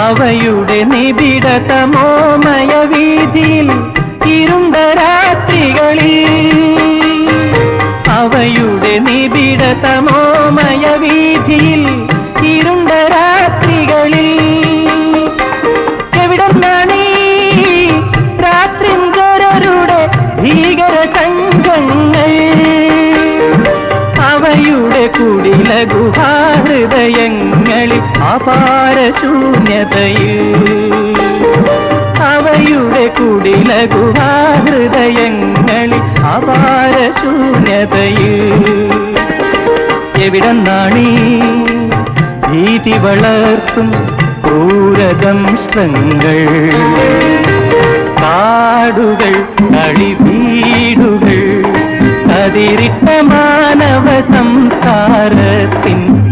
അവയുടെ നിബിഡ തമോമയ വീതിയിൽ ഇരുണ്ട രാത്രികളിൽ അവയുടെ നിബിഡ തമോമയ വീതിയിൽ കുടില ഗുഹാഹൃദയങ്ങളിൽ അപാര ശൂന്യതയിൽ. അവയുടെ കുടില ഗുഹാഹൃദയങ്ങളിൽ അപാര ശൂന്യതയിൽ. എവിടെന്നാണീ ഭീതി വളർത്തും ക്രൂരദംശങ്ങൾ കാടുകൾ അടിവീടുകൾ അതിരിട്ട മാനവ സംസാരത്തിൻ വാടികൾ